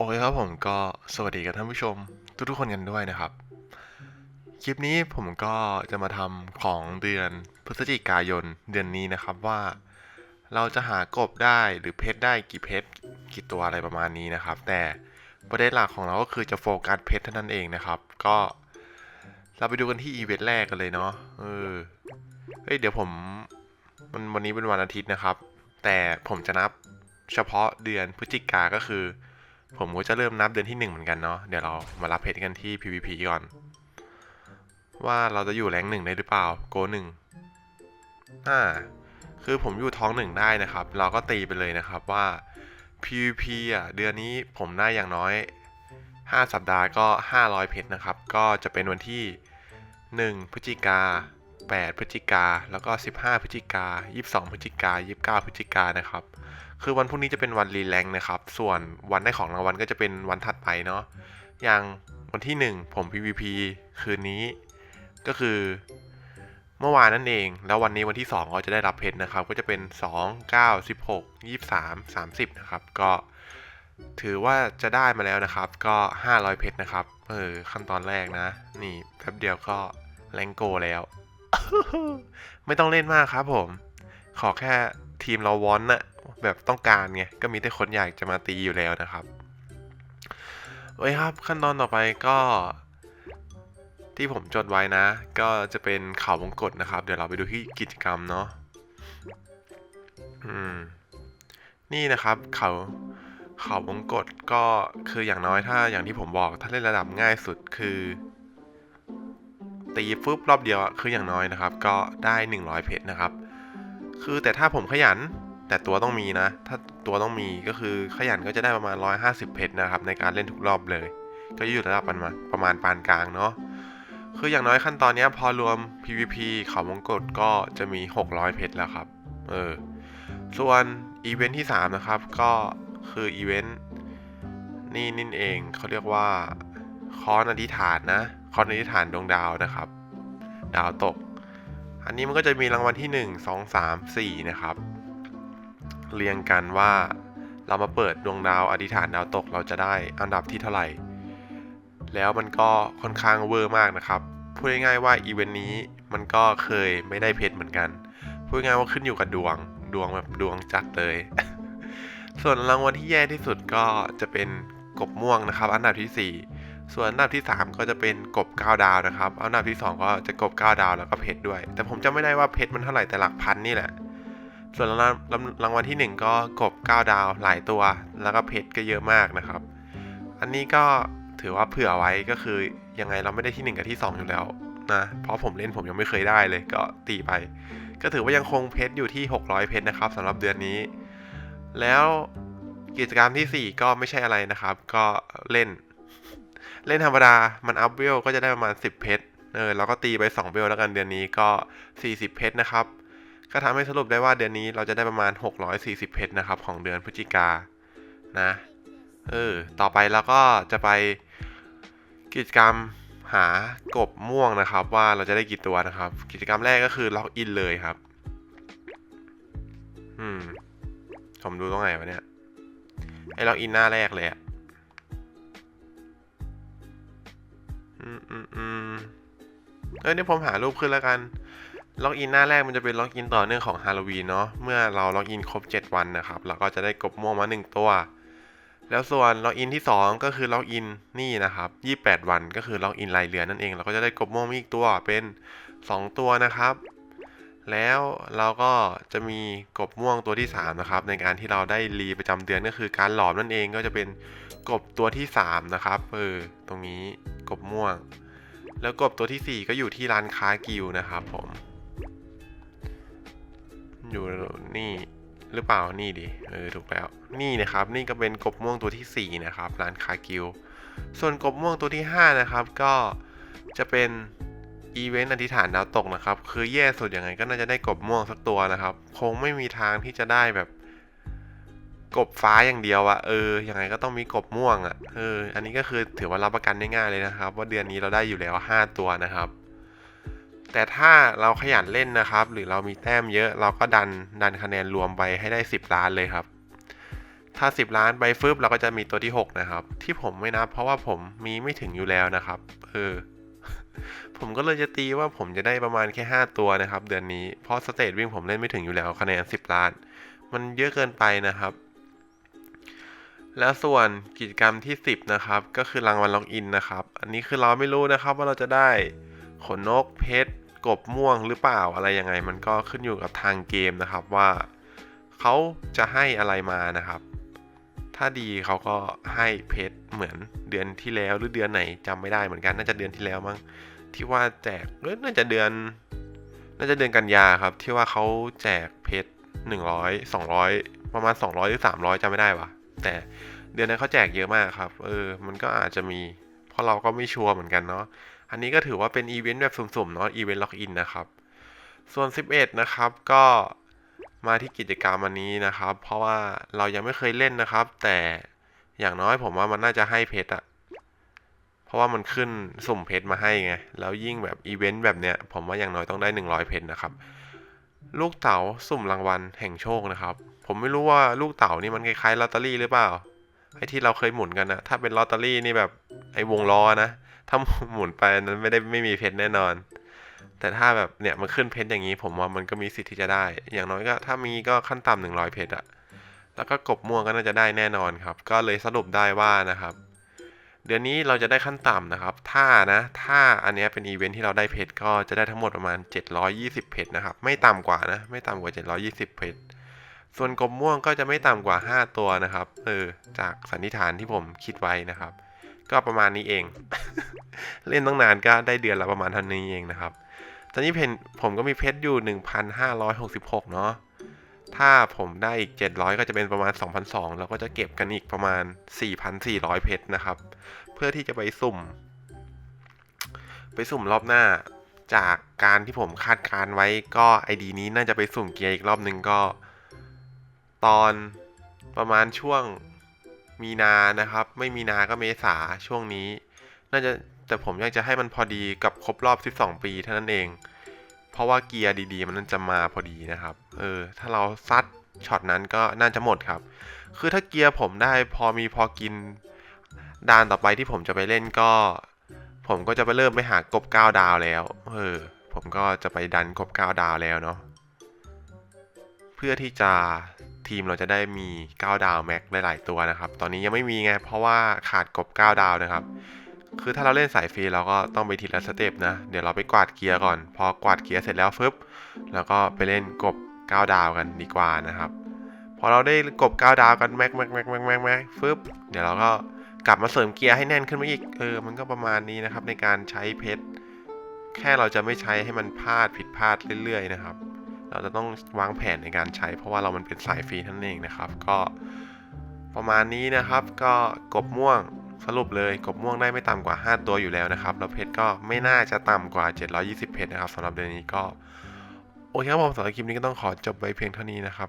โอเคครับผมก็สวัสดีกับท่านผู้ชม ทุกๆคนกันด้วยนะครับ คลิปนี้ผมก็จะมาทำของเดือนพฤศจิกายนเดือนนี้นะครับว่า เราจะหากบได้หรือเพชรได้กี่เพชรกี่ตัวอะไรประมาณนี้นะครับ แต่ประเด็นหลักของเราก็คือจะโฟกัสเพชรเท่านั้นเองนะครับ ก็เราไปดูกันที่อีเวนต์แรกกันเลยเนาะเออเฮ้ยเดี๋ยวผมมันวันนี้เป็นวันอาทิตย์นะครับ แต่ผมจะนับเฉพาะเดือนพฤศจิกาก็คือ ผมก็จะเริ่มนับเดือนที่ 1 เหมือนกันเนาะ เดี๋ยวเรามารับเพชรกันที่ PVP ก่อน ว่าเราจะอยู่แรงหนึ่งได้หรือเปล่า โกหนึ่งอ่า คือผมอยู่ท้องหนึ่งได้นะครับ เราก็ตีไปเลยนะครับว่า PVP อะเดือนนี้ผมได้อย่างน้อย 5 สัปดาห์ก็ 500 เพชรนะครับ ก็จะเป็นวันที่ 1 พฤศจิกา 8 พฤศจิกา แล้วก็ 15 พฤศจิกา 22 พฤศจิกา 29 พฤศจิกานะครับ คือวันพรุ่งนี้จะเป็นวันรีแลงนะครับ ส่วนวันได้ของรางวัลก็จะเป็นวันถัดไปเนาะ อย่างวันที่ 1 ผม PVP คืนนี้ ก็คือเมื่อวานนั่นเอง แล้ววันนี้วันที่ 2 ก็จะได้รับเพชรนะครับ ก็จะเป็น 2 9 16 23 30 นะครับ ก็ถือว่าจะได้มาแล้วนะครับ ก็ 500 เพชรนะครับ เออ ขั้นตอนแรกนะ นี่แป๊บเดียวก็แรงโกแล้ว ไม่ต้องเล่นมากครับผม ขอแค่ทีมเราวอนน่ะ แบบต้องการไง ก็มีแต่คนอยากจะมาตีอยู่แล้วนะครับโอเคครับ ขั้นตอนต่อไปก็ ที่ผมจดไว้นะ ก็จะเป็นข่าววงกฏนะครับ เดี๋ยวเราไปดูที่กิจกรรมเนาะอืม นี่นะครับเขาเขาวงกฏก็คืออย่างน้อยถ้าอย่างที่ผมบอก ถ้าเล่นระดับง่ายสุดคือ ตีฟึบรอบเดียวคืออย่างน้อยนะครับ ก็ได้ 100 เพชรนะครับ คือแต่ถ้าผมขยันแต่ตัวต้องมีนะ ถ้าตัวต้องมีก็คือขยันก็จะได้ประมาณ 150 เพชรนะครับ ในการเล่นทุกรอบเลย ก็อยู่ระดับประมาณประมาณปานกลางเนาะคืออย่างน้อยขั้นตอนนี้พอรวม PVP เขาวงกฏก็จะมี 600 เพชรแล้วครับ เออ ส่วนอีเวนท์ที่ 3 นะครับ ก็คืออีเวนต์นี่นี่เองเขาเรียกว่าคอนอธิษฐานนะ คอนอธิษฐานดวงดาวนะครับ ดาวตก อันนี้มันก็จะมีรางวัลที่ 1 2 3 4 นะครับ เรียงกันว่าเรามาเปิดดวงดาวอธิษฐานดาวตกเราจะได้อันดับที่เท่าไหร่ แล้วมันก็ค่อนข้างเวอร์มากนะครับ พูดง่ายๆว่าอีเวนต์นี้มันก็เคยไม่ได้เพชรเหมือนกัน พูดง่ายๆว่าขึ้นอยู่กับดวง ดวงแบบดวงจัดเลย ส่วนรางวัลที่แย่ที่สุดก็จะเป็นกบม่วงนะครับ อันดับที่ 4 ส่วนอันดับที่ 3 ก็จะเป็นกบ9ดาวนะครับอันดับที่ 2 ก็จะกบ9ดาวแล้วก็เพชรด้วย แต่ผมจำไม่ได้ว่าเพชรมันเท่าไหร่แต่หลักพันนี่แหละ ส่วนรางวัลรางวัลที่ 1 ก็กบ9ดาวหลายตัว แล้วก็เพชรก็เยอะมากนะครับ อันนี้ก็ถือว่าเผื่อไว้ก็คือยังไงเราไม่ได้ที่ 1 กับที่ 2 อยู่แล้วนะเพราะผมเล่นผมยังไม่เคยได้เลยก็ตีไป ก็ถือว่ายังคงเพชรอยู่ที่ 600 เพชรนะครับสำหรับเดือนนี้ แล้วกิจกรรมทีสี่4 ก็ไม่ใช่อะไรนะครับ ก็เล่น เล่นธรรมดา มันอัพเวลก็จะได้ประมาณ 10 เพชร เออเราก็ตีไป 2 เวลแล้วกันเดือนนี้ก็ 40 เพชรนะครับ ก็ทำให้สรุปได้ว่าเดือนนี้เราจะได้ประมาณ 640 เพชรนะครับ ของเดือนพฤศจิกา นะ เออ ต่อไปเราก็จะไปกิจกรรมหากบม่วงนะครับ ว่าเราจะได้กี่ตัวนะครับ กิจกรรมแรกก็คือล็อกอินเลยครับ อืม ผมดูตรงไหนวะเนี่ย ไอ้ล็อกอินหน้าแรกเลยอะ อืมอืมอืมเออเนี่ยวผมหารูปขึ้นแล้วกัน ล็อกอินหน้าแรกมันจะเป็นล็อกอินต่อเนื่องของฮาโลวีนเนาะ เมื่อเราล็อกอินครบ 7 วันนะครับ เราก็จะได้กบม่วงมา 1 ตัว แล้วส่วนล็อกอินที่ 2 ก็คือล็อกอินนี่นะครับ 28 วันก็คือล็อกอินรายเดือนนั่นเอง เราก็จะได้กบม่วงอีกตัวเป็น 2 ตัวนะครับ แล้วเราก็จะมีกบม่วงตัวที่ 3 นะครับ ในการที่เราได้รีประจำเดือนก็คือการหลอมนั่นเองก็จะเป็นกบตัวที่ 3 นะครับเออตรงนี้กบม่วง แล้วกบตัวที่ 4 ก็อยู่ที่ร้านค้ากิวนะครับผม อยู่นี่หรือเปล่านี่ดิเออถูกแล้วนี่นะครับ นี่ก็เป็นกบม่วงตัวที่ 4 นะครับ ร้านคากิว ส่วนกบม่วงตัวที่ 5 นะครับ ก็จะเป็น อีเวนต์อธิษฐานดาวตกนะครับ คือแย่สุดยังไงก็น่าจะได้กบม่วงสักตัวนะครับ คงไม่มีทางที่จะได้แบบ กบฟ้าอย่างเดียวอะเออยังไงก็ต้องมีกบม่วงอะเออ อันนี้ก็คือถือว่ารับประกันได้ง่ายเลยนะครับ ว่าเดือนนี้เราได้อยู่แล้ว 5 ตัวนะครับ แต่ถ้าเราขยันเล่นนะครับ หรือเรามีแต้มเยอะเราก็ดันดันคะแนนรวมไปให้ได้ 10 ล้านเลยครับ ถ้า 10 ล้านใบฟึบเราก็จะมีตัวที่ 6 นะครับ ที่ผมไม่นับเพราะว่าผมมีไม่ถึงอยู่แล้วนะครับ เออ ผมก็เลยจะตีว่าผมจะได้ประมาณแค่ 5 ตัวนะครับ เดือนนี้ เพราะสเตทวิ่งผมเล่นไม่ถึงอยู่แล้วคะแนน 10 ล้าน มันเยอะเกินไปนะครับ แล้วส่วนกิจกรรมที่ 10 นะครับ ก็คือรางวัลล็อกอินนะครับ อันนี้คือเราไม่รู้นะครับว่าเราจะได้ขนนกเพชรกบม่วงหรือเปล่าอะไรยังไง มันก็ขึ้นอยู่กับทางเกมนะครับว่าเขาจะให้อะไรมานะครับ ถ้าดีเขาก็ให้เพชร เหมือนเดือนที่แล้วหรือเดือนไหนจำไม่ได้เหมือนกัน น่าจะเดือนที่แล้วมั้งที่ว่าแจกเอ้ยน่าจะเดือน น่าจะเดือนกันยาครับ ที่ว่าเขาแจกเพชรหนึ่งร้อยสองร้อยประมาณสองร้อยหรือสามร้อยจำไม่ได้วะแต่เดือนนั้นเขาแจกเยอะมากครับ เออ มันก็อาจจะมี เพราะเราก็ไม่ชัวร์เหมือนกันเนาะอันนี้ก็ถือว่าเป็นอีเวนต์แบบสุ่มๆเนาะอีเวนต์ล็อกอินนะครับ ส่วน 11 นะครับก็มาที่กิจกรรมอันนี้นะครับ เพราะว่าเรายังไม่เคยเล่นนะครับ แต่ อย่างน้อยผมว่ามันน่าจะให้เพชรอะเพราะว่ามันขึ้นสุ่มเพชรมาให้ไง แล้วยิ่งแบบอีเวนต์แบบเนี้ย ผมว่าอย่างน้อยต้องได้ 100 เพชรนะครับ ลูกเต๋าสุ่มรางวัลแห่งโชคนะครับ ผมไม่รู้ว่าลูกเต๋านี่มันคล้ายๆลอตเตอรี่หรือเปล่า ไอ้ที่เราเคยหมุนกันนะถ้าเป็นลอตเตอรี่นี่แบบไอ้วงล้อนะ ถ้าหมุนไปนั้นไม่ได้ไม่มีเพชรแน่นอน แต่ถ้าแบบเนี่ยมันขึ้นเพชรอย่างนี้ ผมว่ามันก็มีสิทธิ์ที่จะได้ อย่างน้อยก็ถ้ามีก็ขั้นต่ำหนึ่งร้อยเพชรอะ แล้วก็กบม่วงก็น่าจะได้แน่นอนครับ ก็เลยสรุปได้ว่านะครับ เดือนนี้เราจะได้ขั้นต่ำนะครับ ถ้านะถ้าอันนี้เป็นอีเวนท์ที่เราได้เพชรก็จะได้ทั้งหมดประมาณ 720 เพชรนะครับ ไม่ต่ำกว่านะ ไม่ต่ำกว่า 720 เพชรส่วนกบม่วงก็จะไม่ต่ำกว่า 5 ตัวนะครับ เออ จากสันนิษฐานที่ผมคิดไว้นะครับ ก็ประมาณนี้เอง เล่นตั้งนานก็ได้เดือนละประมาณเท่านี้เองนะครับ ตอนนี้เพนผมก็มีเพชรอยู่ 1,566 เนาะ ถ้าผมได้อีก 700 ก็จะเป็นประมาณ 2,200 แล้วก็จะเก็บกันอีกประมาณ 4,400 เพชรนะครับ เพื่อที่จะไปสุ่ม ไปสุ่มรอบหน้า จากการที่ผมคาดการไว้ก็ไอดีนี้น่าจะไปสุ่มเกียร์อีกรอบหนึ่งก็ ตอนประมาณช่วงมีนานะครับ ไม่มีนาก็เมษาช่วงนี้ น่าจะแต่ผมอยากจะให้มันพอดีกับครบรอบ 12 ปีเท่านั้นเอง ราะว่าเกียร์ดีๆ มันจะมาพอดีนะครับ เออ ถ้าเราซัดช็อตนั้นก็น่าจะหมดครับ คือถ้าเกียร์ผมได้พอมีพอกินด่านต่อไปที่ผมจะไปเล่นก็ ผมก็จะไปเริ่มไปหากบ9ดาวแล้ว เออ ผมก็จะไปดันกบ9ดาวแล้วเนาะ เพื่อที่จะทีมเราจะได้มี9ดาวแม็กหลายๆตัวนะครับ ตอนนี้ยังไม่มีไง เพราะว่าขาดกบ9ดาวนะครับ คือถ้าเราเล่นสายฟรีเราก็ต้องไปทีละสเต็ปนะ เดี๋ยวเราไปกวาดเกียร์ก่อน พอกวาดเกียร์เสร็จแล้วฟึบแล้วก็ไปเล่นกบ9ดาวกันดีกว่านะครับ พอเราได้กบ9ดาวกันแม็กแม็กแม็กแม็กแม็กแม็กฟึบเดี๋ยวเราก็กลับมาเสริมเกียร์ให้แน่นขึ้นมาอีก เออ มันก็ประมาณนี้นะครับในการใช้เพชร แค่เราจะไม่ใช้ให้มันพลาดผิดพลาดเรื่อยๆนะครับ เราจะต้องวางแผนในการใช้ เพราะว่าเรามันเป็นสายฟรีท่านนเองนะครับ ก็ประมาณนี้นะครับ ก็กบม่วง สรุปเลยกบม่วงได้ไม่ต่ำกว่า 5 ตัวอยู่แล้วนะครับ แล้วเพชรก็ไม่น่าจะต่ำกว่า 720 เพชรนะครับสำหรับเดือนนี้ก็ โอเคครับผมสำหรับคลิปนี้ก็ต้องขอจบไว้เพียงเท่านี้นะครับ